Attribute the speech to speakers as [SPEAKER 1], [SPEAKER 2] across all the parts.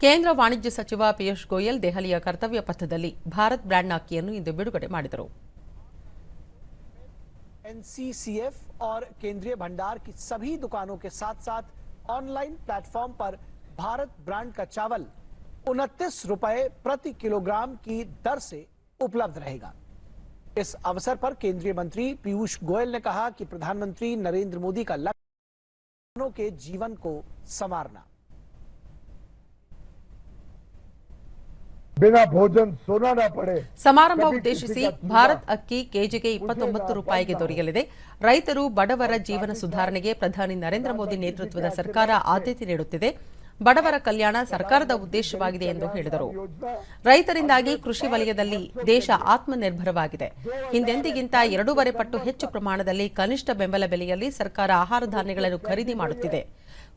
[SPEAKER 1] ಕೇಂದ್ರ ವಾಣಿಜ್ಯ ಸಚಿವ ಪಿಯೂಷ್ ಗೋಯಲ್ ದೆಹಲಿಯ ಕರ್ತವ್ಯ ಪಥದಲ್ಲಿ ಭಾರತ್ ಬ್ರ್ಯಾಂಡ್ನ ಅಕ್ಕಿಯನ್ನು ಇಂದು ಬಿಡುಗಡೆ ಮಾಡಿದರು
[SPEAKER 2] एनसीसीएफ और केंद्रीय भंडार की सभी दुकानों के साथ साथ ऑनलाइन प्लेटफॉर्म पर भारत ब्रांड का चावल उनतीस रुपए प्रति किलोग्राम की दर से उपलब्ध रहेगा इस अवसर पर केंद्रीय मंत्री पीयूष गोयल ने कहा कि प्रधानमंत्री नरेंद्र मोदी का लक्ष्य किसानों के जीवन को संवारना
[SPEAKER 3] ಬಿನಾ ಸೋನಾ ಪಡೆ
[SPEAKER 1] ಸಮಾರಂಭ ಉದ್ದೇಶಿಸಿ ಭಾರತ್ ಅಕ್ಕಿ ಕೆಜಿಗೆ ಇಪ್ಪತ್ತೊಂಬತ್ತು ರೂಪಾಯಿಗೆ ದೊರೆಯಲಿದೆ. ರೈತರು ಬಡವರ ಜೀವನ ಸುಧಾರಣೆಗೆ ಪ್ರಧಾನಿ ನರೇಂದ್ರ ಮೋದಿ ನೇತೃತ್ವದ ಸರ್ಕಾರ ಆದ್ಯತೆ ನೀಡುತ್ತಿದೆ. ಬಡವರ ಕಲ್ಯಾಣ ಸರ್ಕಾರದ ಉದ್ದೇಶವಾಗಿದೆ ಎಂದು ಹೇಳಿದರು. ರೈತರಿಂದಾಗಿ ಕೃಷಿ ವಲಯದಲ್ಲಿ ದೇಶ ಆತ್ಮನಿರ್ಭರವಾಗಿದೆ. ಹಿಂದೆಂದಿಗಿಂತ ಎರಡೂವರೆ ಪಟ್ಟು ಹೆಚ್ಚು ಪ್ರಮಾಣದಲ್ಲಿ ಕನಿಷ್ಠ ಬೆಂಬಲ ಬೆಲೆಯಲ್ಲಿ ಸರ್ಕಾರ ಆಹಾರ ಧಾನ್ಯಗಳನ್ನು ಖರೀದಿ ಮಾಡುತ್ತಿದೆ.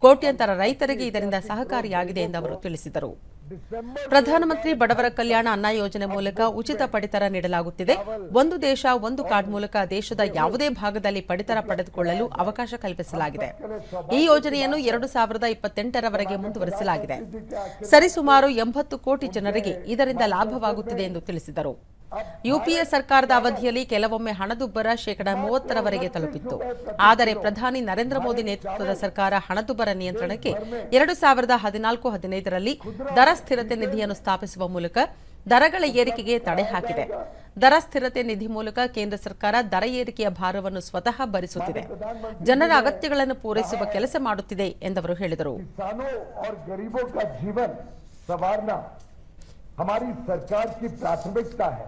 [SPEAKER 1] ಕೋಟ್ಯಂತರ ರೈತರಿಗೆ ಇದರಿಂದ ಸಹಕಾರಿಯಾಗಿದೆ ಎಂದು ಅವರು ತಿಳಿಸಿದರು. ಪ್ರಧಾನಮಂತ್ರಿ ಬಡವರ ಕಲ್ಯಾಣ ಅನ್ನ ಯೋಜನೆ ಮೂಲಕ ಉಚಿತ ಪಡಿತರ ನೀಡಲಾಗುತ್ತಿದೆ. ಒಂದು ದೇಶ, ಒಂದು ಕಾರ್ಡ್ ಮೂಲಕ ದೇಶದ ಯಾವುದೇ ಭಾಗದಲ್ಲಿ ಪಡಿತರ ಪಡೆದುಕೊಳ್ಳಲು ಅವಕಾಶ ಕಲ್ಪಿಸಲಾಗಿದೆ. ಈ ಯೋಜನೆಯನ್ನು ಎರಡು ಸಾವಿರದ ಇಪ್ಪತ್ತೆಂಟರವರೆಗೆ ಮುಂದುವರಿಸಲಾಗಿದೆ. ಸರಿಸುಮಾರು ಎಂಬತ್ತು ಕೋಟಿ ಜನರಿಗೆ ಇದರಿಂದ ಲಾಭವಾಗುತ್ತಿದೆ ಎಂದು ತಿಳಿಸಿದರು. ಯುಪಿಎ ಸರ್ಕಾರದ ಅವಧಿಯಲ್ಲಿ ಕೆಲವೊಮ್ಮೆ ಹಣದುಬ್ಬರ ಶೇಕಡ ಮೂವತ್ತರವರೆಗೆ ತಲುಪಿತ್ತು ಆದರೆ ಪ್ರಧಾನಿ ನರೇಂದ್ರ ಮೋದಿ ನೇತೃತ್ವದ ಸರ್ಕಾರ ಹಣದುಬ್ಬರ ನಿಯಂತ್ರಣಕ್ಕೆ ಎರಡು ಸಾವಿರದ ಹದಿನಾಲ್ಕು ಹದಿನೈದರಲ್ಲಿ ದರ ಸ್ಥಿರತೆ ನಿಧಿಯನ್ನು ಸ್ಥಾಪಿಸುವ ಮೂಲಕ ದರಗಳ ಏರಿಕೆಗೆ ತಡೆ ಹಾಕಿದೆ ದರ ಸ್ಥಿರತೆ ನಿಧಿ ಮೂಲಕ ಕೇಂದ್ರ ಸರ್ಕಾರ ದರ ಏರಿಕೆಯ ಭಾರವನ್ನು ಸ್ವತಃ ಭರಿಸುತ್ತಿದೆ ಜನರ ಅಗತ್ಯಗಳನ್ನು ಪೂರೈಸುವ ಕೆಲಸ ಮಾಡುತ್ತಿದೆ ಎಂದವರು ಹೇಳಿದರು
[SPEAKER 3] किसानों और गरीबों का जीवन संवारना हमारी सरकार की प्राथमिकता है